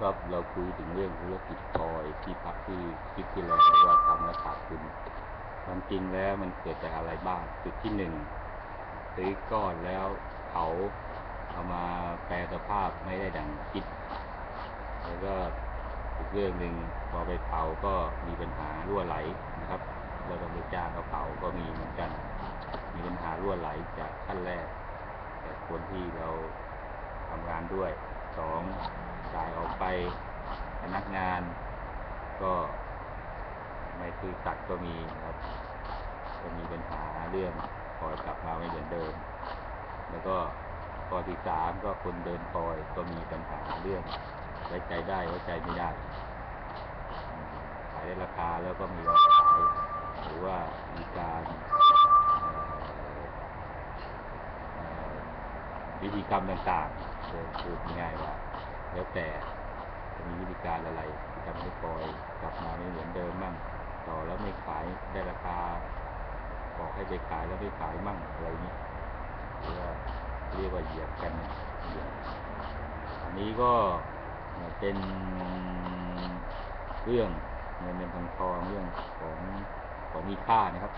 ก็เราคุยถึงเรื่องธุรกิจพลอยที่พักที่คลิปที่แล้วว่าทำแล้วขาดทุนความจริงแล้วมันเกิดจากอะไรบ้างจุดที่หนึ่งซื้อก้อนแล้วเผาเอามาแปลสภาพไม่ได้ดังคิด แล้วก็อีกเรื่องหนึ่งพอไปเผาก็มีปัญหารั่วไหลนะครับแล้วก็ไปจ้างเขาเผาก็มีเหมือนกัน มีปัญหารั่วไหลจากขั้นแรกจากคนที่เราทำงานด้วย สองจ่ายออกไปพนักงาน ก็ไม่คือสัตย์ก็มีครับก็มีปัญหาเรื่องคอยกลับมาไม่เหมือนเดิม แล้วก็ข้อที่สามก็คนเดินคอยก็มีปัญหาเรื่องไว้ใจได้ไว้ใจไม่ได้ขายได้ราคาแล้วก็มีวันขายหรือว่ามีการเอ่อเอ่อ วิธีกรรมต่างๆโดยพูดง่ายว่า แล้วแต่จะมีวิธีการอะไรที่ทำให้คอยกลับมาไม่เหมือนเดิมมั่งต่อแล้วไม่ขายได้ราคาบอกให้ไปขายแล้วไม่ขายมั่งอะไรเงี้หรือว่าเรียกว่าเหยียบกันเหยียบอันนี้ก็เป็นเรื่องเงินเงินทองทองเรื่องของของมีค่านะครับ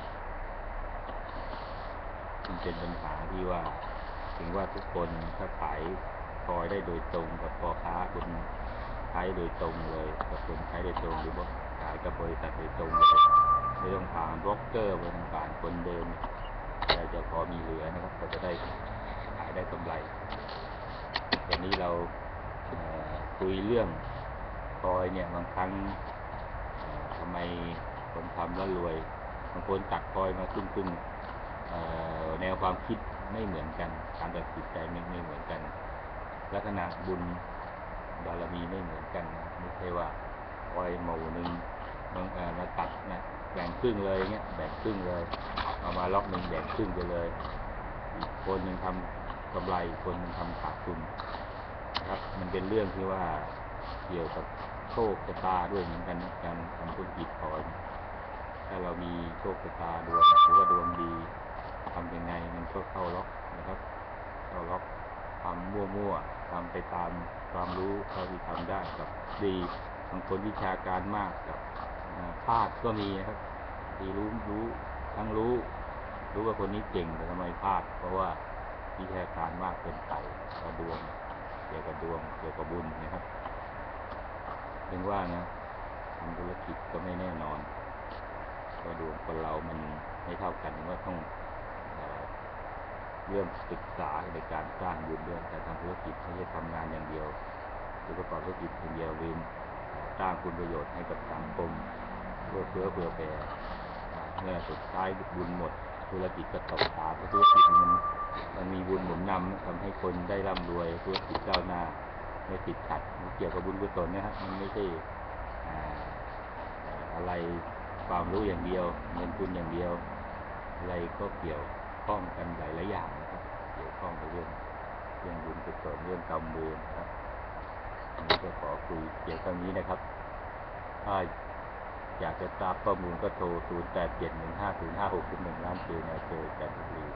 มันเป็นปัญหาที่ว่า ถึงว่าทุกคนถ้าขายพลอยได้โดยตรงกับพ่อค้าคนใช้โดยตรงเลยกับคนใช้โดยตรงหรือว่าขายกับบริษัทโดยตรงเลยไม่ต้องผ่านบล็อกเกอร์ไม่ต้องผ่านคนเดินเราจะพอมีเหลือนะครับ ก็จะได้ขายได้กำไรวันนี้เราคุยเรื่องพลอยเนี่ยบางครั้งทำไมคนทำแล้วรวยบางคนตักพลอยมาครึ่งๆแนวความคิด ไม่เหมือนกันการตัดสินใจไม่ไม่เหมือนกัน ลักษณะบุญบารมีไม่เหมือนกันนะไม่ใช่ว่าพลอยหมู่หนึ่งบางเออมาตัดนะแบ่งครึ่งเลยเงี้ยแบ่งครึ่งเลย เอามาล็อกหนึ่งแบ่งครึ่งไปเลยคนหนึ่งทำกำไรคนหนึ่งทำขาดทุนนะครับ มันเป็นเรื่องที่ว่าเกี่ยวกับโชคชะตาด้วยเหมือนกันการทำธุรกิจพอนถ้าเรามีโชคชะตาดวงหรือว่าดวงดี ทำยังไงมันก็เข้าล็อกนะครับเข้าล็อกทำมั่วๆทำไปตามความรู้เท่าที่ทำได้กับดีบางคนวิชาการมากกับพลาดก็มีนะครับที่รู้รู้ทั้งรู้ รู้ว่าคนนี้เก่งแต่ทำไมพลาด เพราะว่าวิชาการมากเกินไปก็ดวงเกี่ยวกับดวงเกี่ยวกับบุญนะครับถึงว่านะทำธุรกิจก็ไม่แน่นอนก็ดวงคนเรามันไม่เท่ากันก็ต้องเอ่อ เรื่องศึกษาในการสร้างบุญด้วยการทำธุรกิจไม่ใช่ทำงานอย่างเดียวหรือประกอบธุรกิจอย่างเดียวลืมสร้างคุณประโยชน์ให้กับสังคมเพื่อเพื่อเพื่อแผ่อ่าเมื่อสุดท้ายบุญหมด ธุรกิจก็ตกตาเพราะธุรกิจมันมันมีบุญหนุนนำทำให้คนได้ร่ำรวยธุรกิจก้าวหน้าไม่ติดขัดมันเกี่ยวกับบุญกุศลนะครับมันไม่ใช่อ่าอะไรความรู้อย่างเดียว เงินทุนอย่างเดียว อะไรก็เกี่ยวข้องกันหลายๆอย่างนะครับ เกี่ยวข้องกับเรื่องเรื่อนเรื่องกรรมเวรครับอันนี้ก็ขอคุยเกี่ยวกับนี้นะครับ ถ้าอยากจะทราบข้อมูลก็โทร 0 8 7 1 5 0 5 6 1ล้านเจแนวเจอจันทบุรี